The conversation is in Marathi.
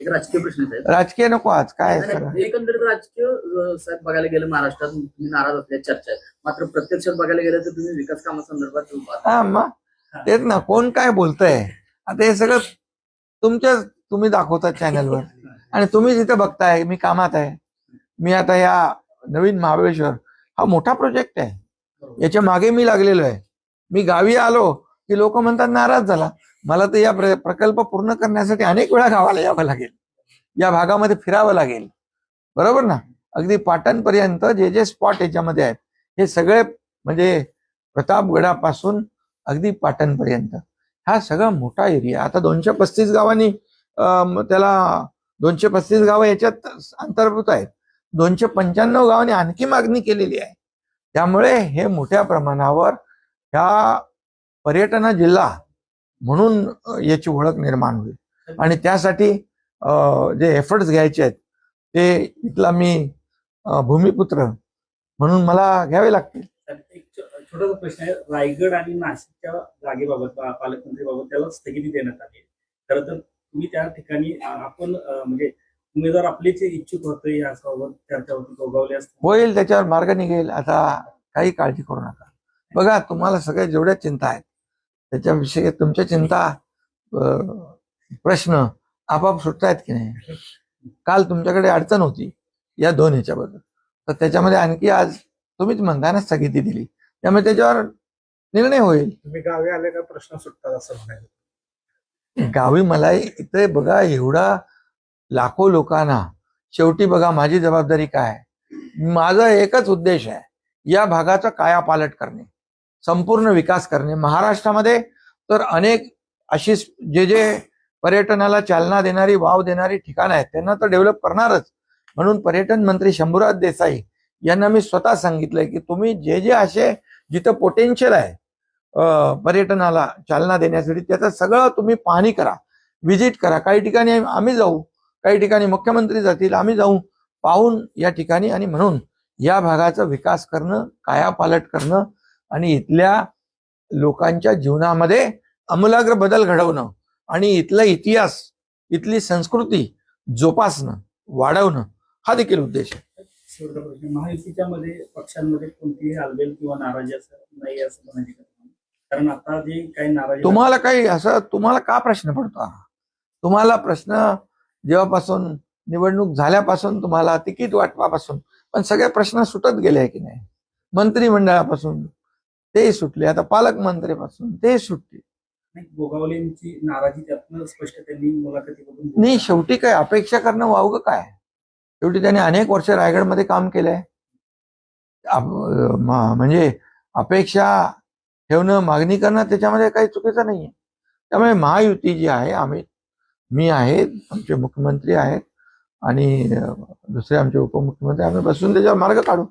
एक राजकीय प्रश्न राजकीय नको आज काय नाही, सगळं? नाही, एकंदरीत राजकीय अं, साहेब बघायला गेलं महाराष्ट्रात तुम्ही नाराज असल्याची चर्चा आहे मात्र प्रत्यक्षात बघायला गेलं तर तुम्ही विकास कामासंदर्भात हा मग? तेच ना कोण काय बोलतंय? आता हे सगळं तुमच्या तुम्ही दाखवतात चॅनलवर आणि तुम्ही जिथे बघताय मी कामात आहे. मी आता या नवीन महाबळेश्वर हा मोठा प्रोजेक्ट आहे. याच्या मागे मी लागलेलो आहे. मी गावी आलो की लोक म्हणतात नाराज झाला. मला तर या प्र- प्रकल्प पूर्ण करण्यासाठी अनेक वेळा गावाला यावं लागेल. या भागामध्ये फिरावं लागेल. बरोबर ना? अगदी पाटणपर्यंत जे जे स्पॉट याच्यामध्ये आहेत हे सगळे म्हणजे प्रतापगडापासून अगदी पाटणपर्यंत. हा सगळा मोठा एरिया आता दोनशे पस्तीस गावांनी त्याला दोनशे पस्तीस गावं याच्यात अंतर्भूत आहेत. दोनशे पंच्याण्णव गावांनी आणखी मागणी केलेली आहे. त्यामुळे हे मोठ्या प्रमाणावर ह्या पर्यटन जिल्हा म्हणून याची ओळख निर्माण होईल. आणि त्यासाठी जे एफर्ट्स घ्यायचे आहेत ते इथला मी भूमिपुत्र म्हणून मला घ्यावे लागतील. छोटासा प्रश्न आहे. रायगड आणि नाशिकच्या जागेबाबत पालकमंत्रीबाबत त्याला स्थगिती देण्यात आली खरं तर तुम्ही त्या ठिकाणी आपण म्हणजे उमेदवार आपलेच इच्छुक होते याबाबत चर्चा होती गोगावले असते होईल त्याच्यावर मार्ग निघेल. आता काही काळजी करू नका. बघा तुम्हाला सगळ्या जेवढ्या चिंता आहेत त्याच्याविषयी तुमच्या चिंता प्रश्न आपाप सुटतायत की नाही? काल तुमच्याकडे अडचण होती या दोन ह्याच्याबद्दल. तर त्याच्यामध्ये आणखी आज तुम्हीच म्हणता ना स्थगिती दिली. त्यामुळे त्याच्यावर निर्णय होईल. तुम्ही गावी आले का प्रश्न सुटतात असं म्हणायचं? गावी मला इथे बघा एवढा लाखो लोकांना शेवटी बघा माझी जबाबदारी काय? माझा एकच उद्देश आहे या भागाचा कायापालट करणे. संपूर्ण विकास करणे. महाराष्ट्रामध्ये तर अनेक अशी जे जे पर्यटनाला चालना देणारी वाव देणारी ठिकाणं आहेत त्यांना तर डेव्हलप करणारच. म्हणून पर्यटन मंत्री शंभूराज देसाई यांना मी स्वतः सांगितलंय की तुम्ही जे जे असे जिथं पोटेन्शियल आहे पर्यटनाला चालना देण्यासाठी त्याचं सगळं तुम्ही पाहणी करा. व्हिजिट करा. काही ठिकाणी आम्ही जाऊ काही ठिकाणी मुख्यमंत्री जातील आम्ही जाऊ पाहून या ठिकाणी आणि म्हणून या भागाचा विकास करणं कायापालट करणं आणि इथल्या लोकांच्या जीवनामध्ये आमूलाग्र बदल घडवणं आणि इथला इतिहास इथली संस्कृती जोपासणं वाढवणं हा देखील उद्देश आहे महायुतीच्या मध्ये पक्षांमध्ये कोणतीही हालबेल किंवा नाराजी असं नाही असं म्हणायची? कारण आता जे काही नाराजी तुम्हाला काही असं तुम्हाला का प्रश्न पडतो? तुम्हाला प्रश्न जेव्हापासून निवडणूक झाल्यापासून तुम्हाला तिकीट वाटपापासून पण सगळे प्रश्न सुटत गेले आहे की नाही मंत्रिमंडळापासून ते सुटले. आता पालकमंत्रीपासून ते सुटले. नाही, गोगावलेंची नाराजी त्यातनं स्पष्ट त्यांनी मुलाखतीमधून नाही शेवटी काय अपेक्षा करणं वावगं काय? शेवटी त्याने अनेक वर्ष रायगडमध्ये काम केलंय. म्हणजे अपेक्षा ठेवणं मागणी करणं त्याच्यामध्ये काही चुकीचं नाहीये. त्यामुळे महायुती जी आहे आम्ही मी आहे आमचे मुख्यमंत्री आहेत आणि दुसरे आमचे उपमुख्यमंत्री आम्ही बसून त्याच्यावर मार्ग काढू.